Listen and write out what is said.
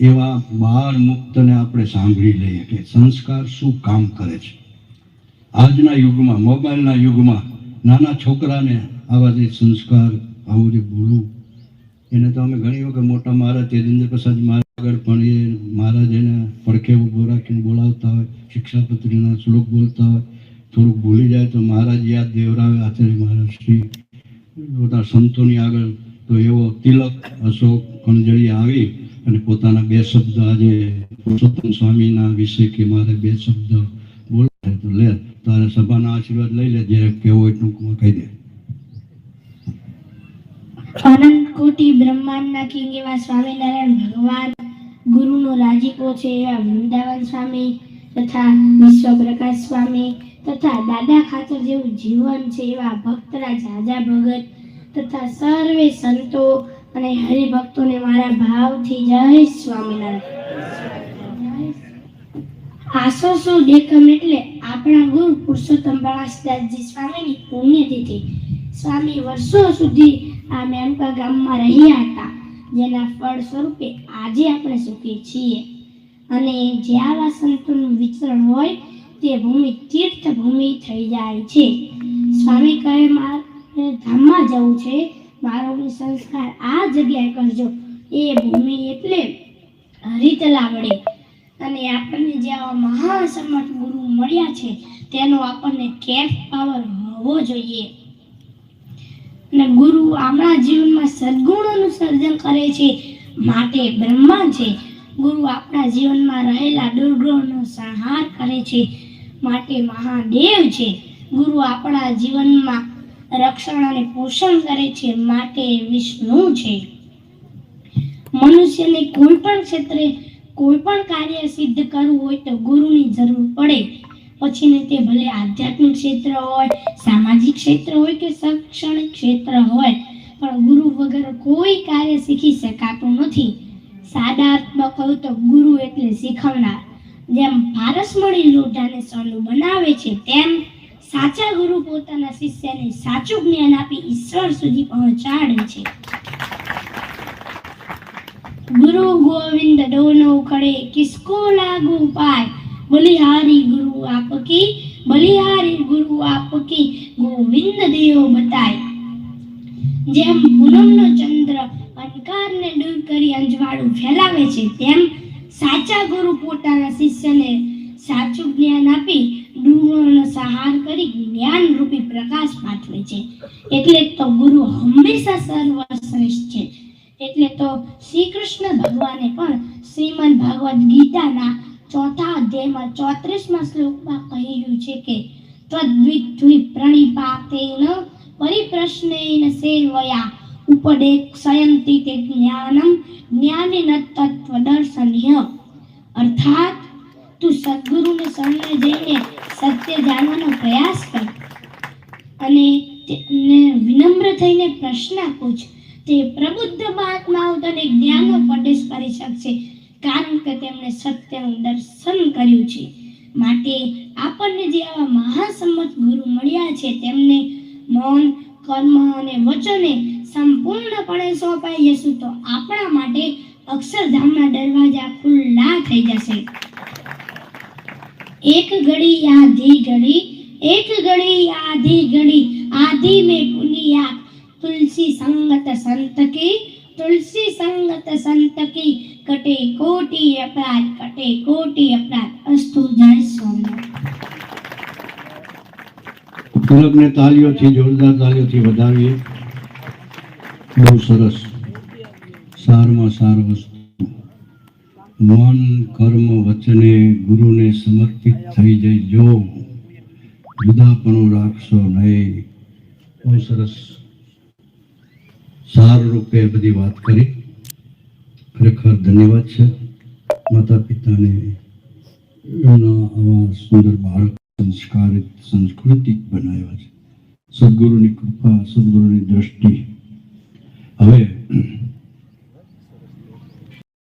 એવા બાળ મુક્તને આપણે સાંભળી લઈએ કે સંસ્કાર શું કામ કરે છે? આજના યુગમાં, મોબાઈલના યુગમાં નાના છોકરાને આવા જે સંસ્કાર, આવું જે બોલવું એને તો અમે ઘણી વખત મોટા મહારાજ તેજેન્દ્ર પ્રસાદ પણ એ મહારાજ એને પડખે ઊભો રાખીને બોલાવતા હોય, શિક્ષાપત્રીના શ્લોક બોલતા હોય, થોડુંક ભૂલી જાય તો મહારાજ યાદ દેવરાવે આચાર્ય મહારાજ શ્રી બધા સંતોની આગળ તો એવો તિલક અશોક કણજળી આવી અને પોતાના બે શબ્દ આજે પુરુષોત્તમ સ્વામીના વિશે કે મારે બે શબ્દ બોલે તો લે, તારે સભાના આશીર્વાદ લઈ લે જે કેવો હોય ટૂંકમાં કહી દે. અનંત કોટી બ્રહ્માંડના કિંગ એવા સ્વામિનારાયણ ભગવાન, ગુરુનો રાજીપો છે એવા વૃંદાવન સ્વામી તથા વિશ્વ પ્રકાશ સ્વામી તથા દાદા ખાતર જેવું જીવન છે એવા ભક્તરાજ રાજા ભગત તથા સર્વે સંતો અને હરિભક્તોને મારા ભાવથી જય સ્વામિનારાયણ. આસો દેખમ એટલે આપણા ગુરુ પુરુષોત્તમ પ્રકાશદાસજી સ્વામીની પુણ્યતિથિ. સ્વામી વર્ષો સુધી આ મેમકા ગામમાં રહ્યા હતા, જેના ફળ સ્વરૂપે આજે આપણે સુખી છીએ. અને જે આવા સંતોનું વિચરણ હોય, તે ભૂમિ તીર્થ ભૂમિ થઈ જાય છે. સ્વામી કહે, મારે ધામમાં જવું છે મારો સંસ્કાર આ જગ્યાએ કરજો. એ ભૂમિ એટલે હરિતલા વડે અને આપણને જે મહાસમર્થ ગુરુ મળ્યા છે, તેનો આપણને કેફ પાવર હોવો જોઈએ. અને ગુરુ આપણા જીવનમાં સદગુણોનું સર્જન કરે છે માટે બ્રહ્મા છે. ગુરુ આપણા જીવનમાં રહેલા દુર્ગુણોનો સંહાર કરે છે માટે મહાદેવ છે. ગુરુ આપણા જીવનમાં રક્ષણ અને પોષણ કરે છે માટે વિષ્ણુ છે. મનુષ્યને કોઈ પણ ક્ષેત્રે કોઈ પણ કાર્ય સિદ્ધ કરવું હોય તો ગુરુની જરૂર પડે. પછીને તે ભલે આધ્યાત્મિક ક્ષેત્ર હોય, સામાજિક ક્ષેત્ર હોય કે શૈક્ષણિક ક્ષેત્ર હોય, પણ ગુરુ વગર કોઈ કાર્ય શીખી શકાતું નથી. સાદા કહું તો ગુરુ એટલે શીખવનાર. જેમ પારસમણી લોઢાને સોનું બનાવે છે, તેમ સાચા ગુરુ પોતાના શિષ્યને સાચું જ્ઞાન આપી ઈશ્વર સુધી પહોંચાડે છે. ગુરુ ગોવિંદ ડોનો ખડે કિસકો લાગુ પાય? બલિહારી ગુરુ આપકી, બલિહારી ગુરુ આપકી ગોવિંદ દેવ બતાય. જેમ પૂનમનો ચંદ્ર અંધકારને દૂર કરી અંજવાળું ફેલાવે છે, તેમ સાચા ગુરુ પોતાના શિષ્યને સાચું જ્ઞાન આપી ડૂંગળોનો સહાર કરી જ્ઞાન રૂપી પ્રકાશ પાઠવે છે. એટલે તો ગુરુ હંમેશા સર્વશ્રેષ્ઠ છે. એટલે તો શ્રી કૃષ્ણ ભગવાને પણ શ્રીમદ ભાગવત ગીતાના ચોથા અધ્યાયમાં ચોત્રીસમાં શ્લોકમાં કહ્યું છે કે ત્વદ્વિદ્વિ પ્રણિપાતેન પરિપ્રશ્નેન સેવયા ઉપદેક્ષયંતિ તે જ્ઞાનમ, જ્ઞાનેન તત્વદર્શનીય. અર્થાત તું સદગુરુને શરણે જઈને સત્ય જાણવાનો પ્રયાસ કર. અને વિનમ્ર થઈને પ્રશ્ન પૂછ. તે પ્રબુદ્ધ મહાત્માઓ તને જ્ઞાનનો ઉપદેશ કરી શકશે, કારણ કે તેમણે સત્યનું દર્શન કર્યું છે. માટે આપણને જે આવા મહાસંમત ગુરુ મળ્યા છે, તેમને મૌન, કર્મ અને વચને સંપૂર્ણપણે સોંપાઈ જશું તો આપણા માટે અક્ષરધામના દરવાજા ખુલ્લા થઈ જશે. एक घड़ी आधी घड़ी एक घड़ी आधी घड़ी आधी में पुनिया तुलसी संगत संत की तुलसी संगत संत की कटे कोटि अपराध कटे कोटि अपराध अस्तु जय स्वामी તિલકને તાલીઓથી જોરદાર તાલીઓથી વધાવીએ બહુ સરસ સારમાં સાર વસ્તુ મન કર્મ વચને ગુરુને સમર્પિત થઈ જઈજો. જુદાપણું રાખશો નહીં. બહુ સરસ. સાર રૂપે બધી વાત કરી. ખરેખર ધન્યવાદ છે. માતા પિતાને આવા સુંદર બાળક સંસ્કારિત સંસ્કૃતિક બનાવ્યા છે. સદગુરુની કૃપા, સદગુરુની દ્રષ્ટિ. હવે